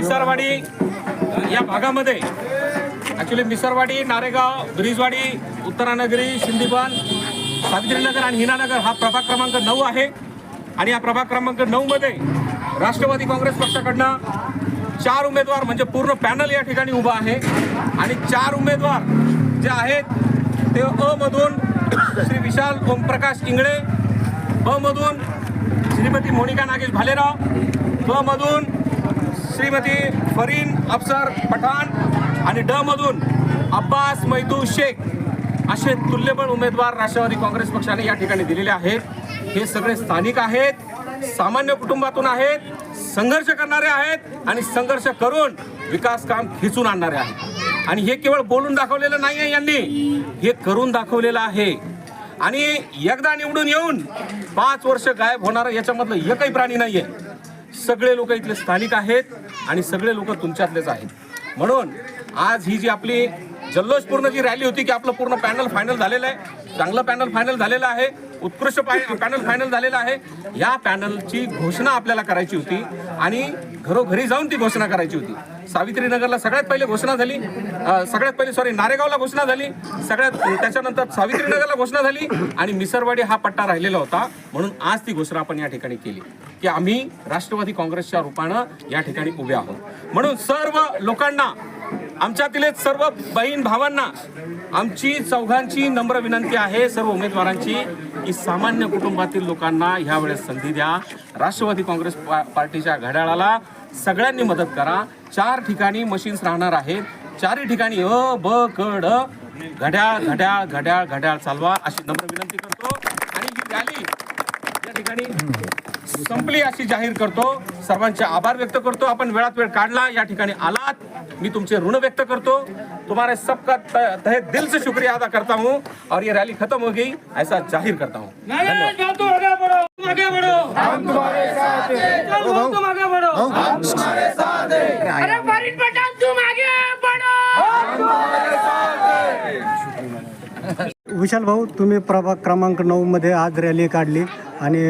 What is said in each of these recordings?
मिसरवाडी या भागामध्ये ॲक्च्युली मिसरवाडी नारेगाव ब्रिजवाडी उत्तरानगरी शिंदीबन सावित्रीनगर आणि हिनानगर हा प्रभाग क्रमांक नऊ आहे. आणि या प्रभाग क्रमांक नऊमध्ये राष्ट्रवादी काँग्रेस पक्षाकडनं चार उमेदवार म्हणजे पूर्ण पॅनल या ठिकाणी उभा आहे. आणि चार उमेदवार जे आहेत ते अ मधून श्री विशाल ओमप्रकाश इंगळे अमधून मधून श्रीमती मोनिका नागेश भालेराव अमधून मधून श्रीमती फरीन अफसर पठाण आणि ड मधून अब्बास मैदू शेख असे तुल्यबळ उमेदवार राष्ट्रवादी काँग्रेस पक्षाने या ठिकाणी दिलेले आहेत. हे सगळे स्थानिक आहेत सामान्य कुटुंबातून आहेत संघर्ष करणारे आहेत आणि संघर्ष करून विकास काम खिचून आणणारे आहेत. आणि हे केवळ बोलून दाखवलेलं नाही आहे यांनी हे करून दाखवलेलं आहे. आणि एकदा निवडून येऊन पाच वर्ष गायब होणारं याच्यामधलं एकही प्राणी नाही आहे सगळे लोक इथले स्थानिक आहेत. आणि सगळे लोक तुमच्यातलेच आहेत. म्हणून आज ही जी आपली जल्लोषपूर्ण जी रॅली होती की आपलं पूर्ण पॅनल फायनल झालेलं आहे चांगलं पॅनल फायनल झालेलं आहे उत्कृष्ट पॅनल फायनल झालेलं आहे या पॅनलची घोषणा आपल्याला करायची होती आणि घरोघरी जाऊन ती घोषणा करायची होती. सावित्रीनगरला सगळ्यात पहिले घोषणा झाली. सगळ्यात पहिले सॉरी नारेगावला घोषणा झाली. सगळ्यात त्याच्यानंतर सावित्रीनगरला घोषणा झाली आणि मिसरवाडी हा पट्टा राहिलेला होता. म्हणून आज ती घोषणा आपण या ठिकाणी केली. की आम्ही राष्ट्रवादी काँग्रेसच्या रूपानं या ठिकाणी उभे आहोत. म्हणून सर्व लोकांना आमच्यातील सर्व बहीण भावांना आमची चौघांची नम्र विनंती आहे सर्व उमेदवारांची की सामान्य कुटुंबातील लोकांना ह्या वेळेस संधी द्या. राष्ट्रवादी काँग्रेस पा- पार्टीच्या घड्याळाला सगळ्यांनी मदत करा. चार ठिकाणी मशीन्स राहणार आहेत. चारही ठिकाणी अ ब क ड घड्याळ घड्याळ घड्याळ घड्याळ चालवा अशी नम्र विनंती करतो. आणि ही रॅली या ठिकाणी संपली अशी जाहीर करतो. सर्वांचे आभार व्यक्त करतो. आपण वेळात वेळ काढला या ठिकाणी आलात. मी तुमचे ऋण व्यक्त करतो. तुम्हारे सबका त- तहे दिल से शुक्रिया अदा करता हूँ. और ये रैली खत्म हो गई ऐसा जाहिर करता हूँ. आगे बढ़ो हम तुम्हारे साथ हैं चलो तुम आगे बढ़ो हम तुम्हारे साथ हैं अरे फरीद पठान तुम आगे बढ़ो विशाल भाऊ तुम्ही प्रभाग क्रमांक नऊ मध्ये आज रॅली काढली आणि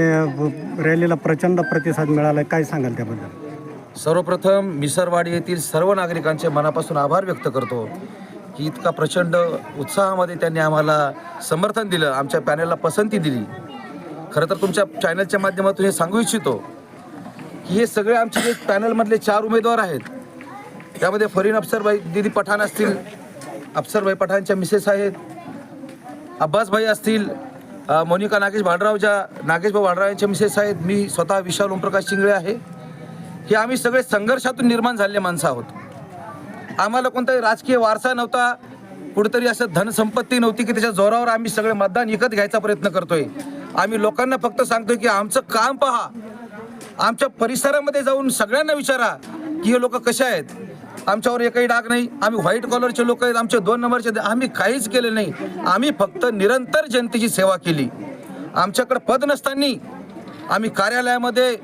रॅलीला प्रचंड प्रतिसाद मिळाला काय सांगाल त्याबद्दल? सर्वप्रथम मिसरवाडी येथील सर्व नागरिकांचे मनापासून आभार व्यक्त करतो की इतका प्रचंड उत्साहामध्ये त्यांनी आम्हाला समर्थन दिलं आमच्या पॅनलला पसंती दिली. खरं तर तुमच्या चॅनलच्या माध्यमातून हे सांगू इच्छितो की हे सगळे आमचे जे पॅनलमधले चार उमेदवार आहेत त्यामध्ये फरीन अफसरबाई दिदी पठाण असतील अफसरबाई पठाणच्या मिसेस आहेत अब्बासभाई असतील मोनिका नागेश भाडराव ज्या नागेशभाऊ भांडराव यांच्या मिसेस आहेत मी स्वतः विशाल ओमप्रकाश शिंगळे आहे. हे आम्ही सगळे संघर्षातून निर्माण झालेले माणसं आहोत. आम्हाला कोणताही राजकीय वारसा नव्हता कुठेतरी असं धनसंपत्ती नव्हती की त्याच्या जोरावर आम्ही सगळे मतदान विकत घ्यायचा प्रयत्न करतोय. आम्ही लोकांना फक्त सांगतोय की आमचं काम पहा. आमच्या परिसरामध्ये जाऊन सगळ्यांना विचारा की हे लोक कसे आहेत. आमच्यावर एकही डाग नाही. आम्ही व्हाईट कॉलरचे लोक आहेत. आमचे दोन नंबरचे आम्ही काहीच केले नाही. आम्ही फक्त निरंतर जनतेची सेवा केली. आमच्याकडे पद नसताना आम्ही कार्यालयामध्ये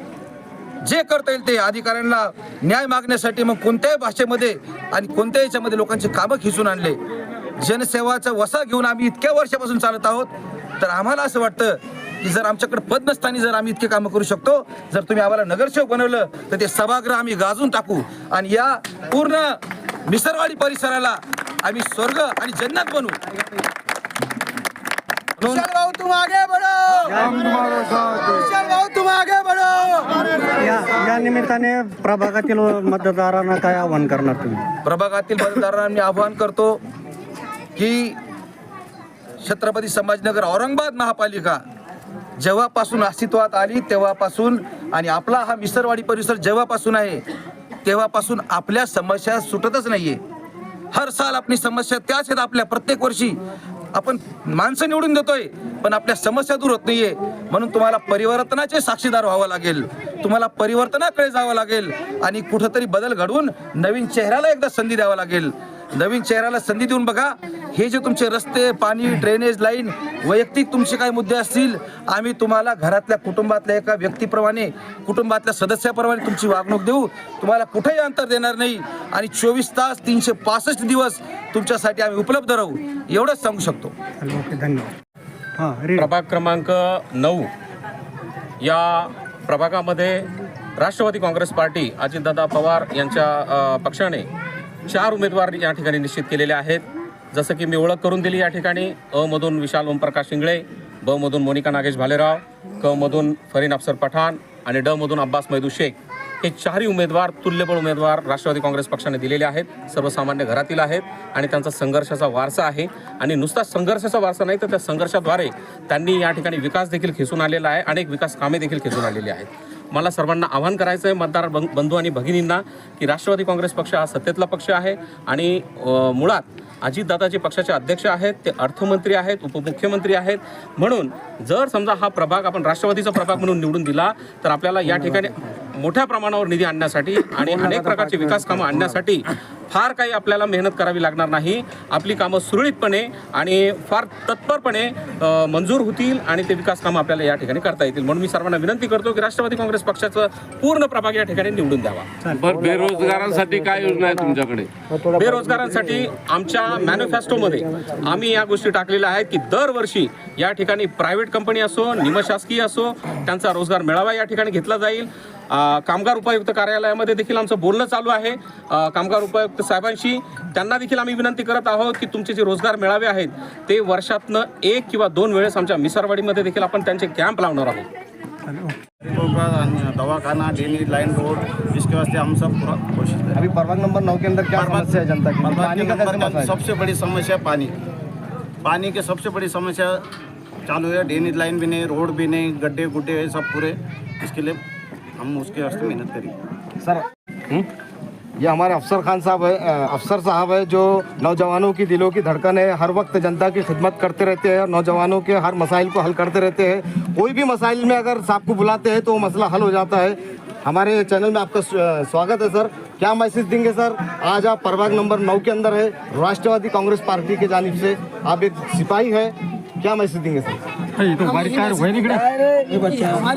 जे करता येईल ते अधिकाऱ्यांना न्याय मागण्यासाठी मग कोणत्याही भाषेमध्ये आणि कोणत्याही याच्यामध्ये लोकांची कामं खिचून आणले. जनसेवाचा वसा घेऊन आम्ही इतक्या वर्षापासून चालत आहोत. तर आम्हाला असं वाटतं की जर आमच्याकडे पद नसताना जर आम्ही इतके कामं करू शकतो जर तुम्ही आम्हाला नगरसेवक बनवलं तर ते सभागृह आम्ही गाजून टाकू. आणि या पूर्ण मिसरवाडी परिसराला आम्ही स्वर्ग आणि जन्नत बनवू म्हणून भाऊ तुम आगे बढ़ो. विशाल भाऊ तुम आगे बढ़ो. या या निमित्ताने प्रभागातील मतदारांना काय आव्हान करणार तुम्ही? प्रभागातील मतदारांना मी आवाहन करतो की छत्रपती संभाजीनगर औरंगाबाद महापालिका जेव्हापासून अस्तित्वात आली तेव्हापासून आणि आपला हा मिसरवाडी परिसर जेव्हापासून आहे तेव्हापासून आपल्या समस्या सुटतच नाहीये. हर साल आपली समस्या त्याच आहेत आपल्या प्रत्येक वर्षी. आपण माणसं निवडून देतोय पण आपल्या समस्या दूर होत नाहीये. म्हणून तुम्हाला परिवर्तनाचे साक्षीदार व्हावं लागेल. तुम्हाला परिवर्तनाकडे जावं लागेल आणि कुठंतरी बदल घडवून नवीन चेहऱ्याला एकदा संधी द्यावा लागेल. नवीन चेहऱ्याला संधी देऊन बघा हे जे तुमचे रस्ते पाणी ड्रेनेज लाईन वैयक्तिक तुमचे काही मुद्दे असतील आम्ही तुम्हाला घरातल्या कुटुंबातल्या एका व्यक्तीप्रमाणे कुटुंबातल्या सदस्याप्रमाणे तुमची वागणूक देऊ. तुम्हाला कुठेही अंतर देणार नाही. आणि चोवीस तास तीनशे पासष्ट दिवस तुमच्यासाठी आम्ही उपलब्ध राहू. एवढंच सांगू शकतो. ओके धन्यवाद. हां रे. प्रभाग क्रमांक नऊ. या प्रभागामध्ये राष्ट्रवादी काँग्रेस पार्टी अजितदादा पवार यांच्या पक्षाने चार उमेदवार या ठिकाणी निश्चित केलेले आहेत. जसं की मी ओळख करून दिली या ठिकाणी. अ मधून विशाल ओमप्रकाश शिंगळे ब मधून मोनिका नागेश भालेराव क मधून फरीन अफसर पठाण आणि ड मधून अब्बास मैदू शेख. हे चारही उमेदवार तुल्यबळ उमेदवार राष्ट्रवादी काँग्रेस पक्षाने दिलेले आहेत. सर्वसामान्य घरातील आहेत आणि त्यांचा संघर्षाचा वारसा आहे. आणि नुसता संघर्षाचा वारसा नाही तर त्या संघर्षाद्वारे त्यांनी या ठिकाणी विकास देखील खेचून आलेला आहे. अनेक विकास कामे देखील खेचून आलेली आहेत. मला सर्वांना आव्हान करायचं आहे मतदार बं- बंधू आणि भगिनींना की राष्ट्रवादी काँग्रेस पक्ष हा सत्तेतला पक्ष आहे. आणि मुळात अजितदादाजी पक्षाचे अध्यक्ष आहेत ते अर्थमंत्री आहेत उपमुख्यमंत्री आहेत. म्हणून जर समजा हा प्रभाग आपण राष्ट्रवादीचा प्रभाग म्हणून निवडून दिला तर आपल्याला या ठिकाणी मोठ्या प्रमाणावर निधी आणण्यासाठी आणि अनेक प्रकारची विकास कामं आणण्यासाठी फार काही आपल्याला मेहनत करावी लागणार नाही. आपली कामं सुरळीतपणे आणि फार तत्परपणे मंजूर होतील आणि ते विकास कामं आपल्याला या ठिकाणी करता येतील. म्हणून मी सर्वांना विनंती करतो की राष्ट्रवादी काँग्रेस पक्षाचं पूर्ण प्रभाग या ठिकाणी निवडून द्यावा. बरं बेरोजगारांसाठी काय योजना आहे तुमच्याकडे? बेरोजगारांसाठी आमच्या मॅनिफेस्टोमध्ये आम्ही या गोष्टी टाकलेल्या आहेत की दरवर्षी या ठिकाणी प्रायव्हेट कंपनी असो निमशासकीय असो त्यांचा रोजगार मेळावा या ठिकाणी घेतला जाईल. कामगार उपायुक्त कार्यालयामध्ये देखील आमचं बोलणं चालू आहे. कामगार उपायुक्त साहेबांशी त्यांना देखील आम्ही विनंती करत आहोत की तुमचे जे रोजगार मेळावे आहेत ते वर्षातनं एक किंवा दोन वेळेस आमच्या मिसरवाडीमध्ये देखील आपण त्यांचे कॅम्प लावणार आहोत. दवाखाना डेली लाइन रोड इसके वास्ते हम सब पूरा कोशिश करें। अभी प्रभाग नंबर नौ के अंदर क्या समस्या है जनता की? पानी के नंबर है? सबसे बड़ी समस्या पानी। पानी की सबसे बड़ी समस्या चालू है। ड्रेनेज लाइन भी नहीं रोड भी नहीं गड्ढे गुड्ढे है सब पूरे। इसके लिए हम उसके वास्ते मेहनत करेंगे सर ये हमारे अफसर खान साहब है अफसर साहब है जो नौजवानों की दिलों की धड़कन है हर वक्त जनता की खिदमत करते रहते हैं और नौजवानों के हर मसाइल को हल करते रहते हैं। कोई भी मसाइल में अगर साहब को बुलाते हैं तो वो मसला हल हो जाता है। हमारे चैनल में आपका स्वागत है सर। क्या मैसेज देंगे सर? आज आप प्रभाग नंबर नौ के अंदर है राष्ट्रवादी कांग्रेस पार्टी की जानिब से। आप एक सिपाही है। क्या मैसेज देंगे सर? तो हमारी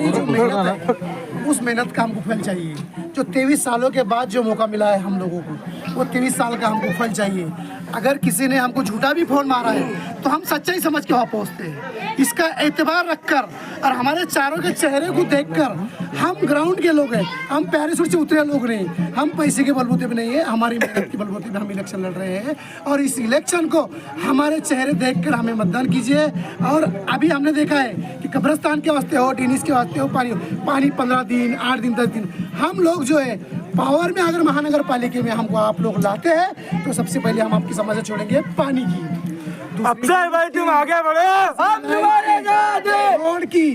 जो मेहनत है उस मेहनत का हमको फल चाहिए। जो तेईस सालों के बाद जो मौका मिला है हम लोगों को वो तेईस साल का हमको फल चाहिए। अगर किसी ने हमको झूठा भी फ़ोन मारा है तो हम सच्चाई समझ के वहाँ पहुँचते हैं। इसका एतबार रखकर और हमारे चारों के चेहरे को देखकर हम ग्राउंड के लोग हैं। हम पैरासूट से उतरे लोग नहीं। हम पैसे के बलबूते पे नहीं है, हमारी मेहनत के बलबूते पे हम इलेक्शन लड़ रहे हैं। और इस इलेक्शन को हमारे चेहरे देखकर हमें मतदान कीजिए। और अभी हमने देखा है कि कब्रस्तान के वास्ते हो, टेनिस के वास्ते हो, पानी पानी पंद्रह दिन, आठ दिन, दस दिन, हम लोग जो है पावर में अगर महानगर पालिका में हमको आप लोग लाते हैं तो सबसे पहले हम आपकी समस्या छोड़ेंगे पानी की। रोड की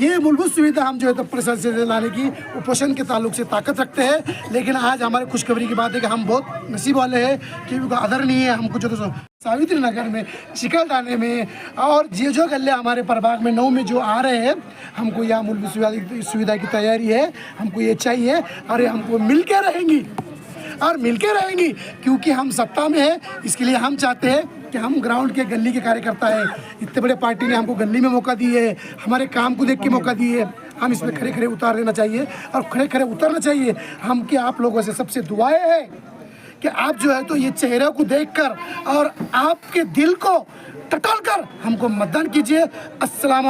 ये मूलभूत सुविधा हम जो है तो प्रशासन से लाने की, उपोषण के ताल्लुक से ताकत रखते हैं। लेकिन आज हमारे खुशखबरी की बात है कि हम बहुत नसीब वाले हैं कि उनका आदर नहीं है, हमको जो तो सावित्री नगर में चिकलदाने में और जे जो गले हमारे प्रभाग में नौ में जो आ रहे हैं, हमको यहाँ मूलभूत सुविधा की तैयारी है, हमको ये चाहिए ये हमको मिल के रहेंगी। और मिलके रहेंगी क्योंकि हम सत्ता में है, इसके लिए हम चाहते हैं कि हम ग्राउंड के गली के कार्यकर्ता है। इतने बड़े पार्टी ने हमको गली में मौका दिए है। हमारे काम को देख के मौका दिए है। हम इसमें खड़े खड़े उतार देना चाहिए और खड़े खड़े उतरना चाहिए। हम कि आप लोगों से सबसे दुआएँ हैं कि आप जो है तो ये चेहरे को देखकर और आपके दिल को टटोल कर हमको मतदान कीजिए। अस्सलाम